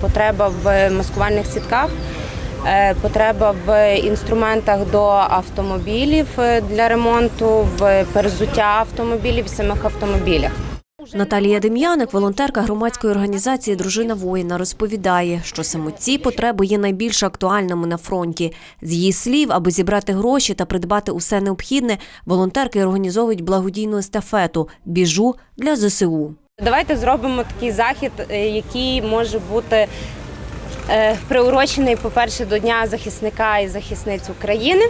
Потреба в маскувальних сітках, е, потреба в інструментах до автомобілів е, для ремонту, в перезуття автомобілів, самих автомобілях. Наталія Дем'яник, волонтерка громадської організації Дружина воїна, розповідає, що саме ці потреби є найбільш актуальними на фронті. З її слів, аби зібрати гроші та придбати усе необхідне, волонтерки організовують благодійну естафету Біжу для ЗСУ. Давайте зробимо такий захід, е, який може бути е, приурочений, по-перше, до Дня захисника і захисниць України,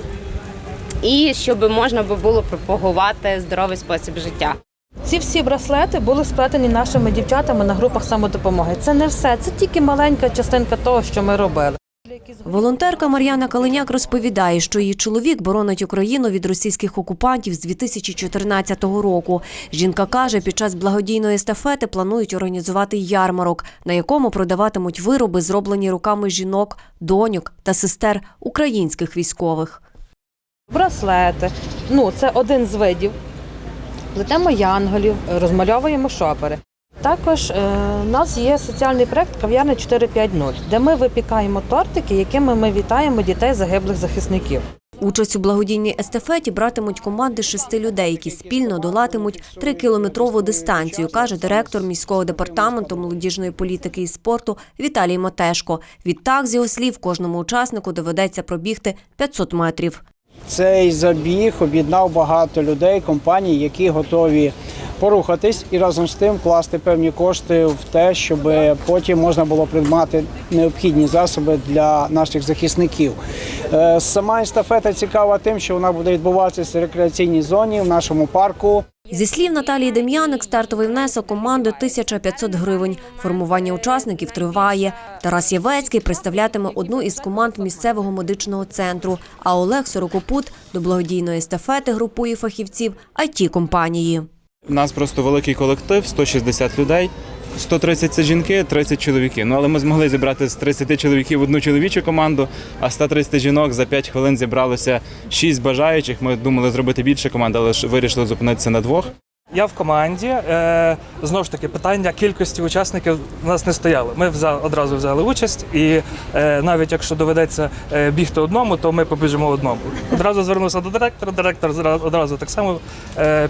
і щоб можна було пропагувати здоровий спосіб життя. Ці всі браслети були сплетені нашими дівчатами на групах самодопомоги. Це не все, це тільки маленька частинка того, що ми робили. Волонтерка Мар'яна Калиняк розповідає, що її чоловік боронить Україну від російських окупантів з 2014 року. Жінка каже, під час благодійної естафети планують організувати ярмарок, на якому продаватимуть вироби, зроблені руками жінок, доньок та сестер українських військових. Браслети. Ну, це один з видів. Плетемо янголів, розмальовуємо шопери. Також е, у нас є соціальний проект Кав'ярня 450, де ми випікаємо тортики, якими ми вітаємо дітей загиблих захисників. Участь у благодійній естафеті братимуть команди шести людей, які спільно долатимуть трикілометрову дистанцію, каже директор міського департаменту молодіжної політики і спорту Віталій Матешко. Відтак, з його слів, кожному учаснику доведеться пробігти 500 метрів. Цей забіг об'єднав багато людей, компаній, які готові порухатись і разом з тим вкласти певні кошти в те, щоб потім можна було придбати необхідні засоби для наших захисників. Е, Сама естафета цікава тим, що вона буде відбуватися в рекреаційній зоні в нашому парку. Зі слів Наталії Дем'яник, стартовий внесок команди 1500 гривень. Формування учасників триває. Тарас Євецький представлятиме одну із команд місцевого медичного центру. А Олег Сорокопут до благодійної естафети групує фахівців it компанії. У нас просто великий колектив, 160 людей. 130 – це жінки, 30 чоловіків. Ну але ми змогли зібрати з 30 чоловіків одну чоловічу команду, а 130 жінок за 5 хвилин зібралося 6 бажаючих. Ми думали зробити більше команд, але ж вирішили зупинитися на двох. Я в команді. Е, знову ж таки, питання кількості учасників у нас не стояло. Ми одразу взяли участь, і е, навіть якщо доведеться е, бігти одному, то ми побіжимо одному. Одразу звернувся до директора. Директор одразу так само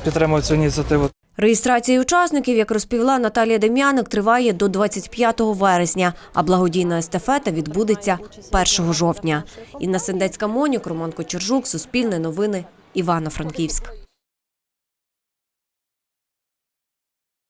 підтримав цю ініціативу. Реєстрація учасників, як розповіла Наталія Дем'яник, триває до 25 вересня, а благодійна естафета відбудеться 1 жовтня. Інна Сендецька Монюк, Роман Кочержук, Суспільне новини, Івано-Франківськ.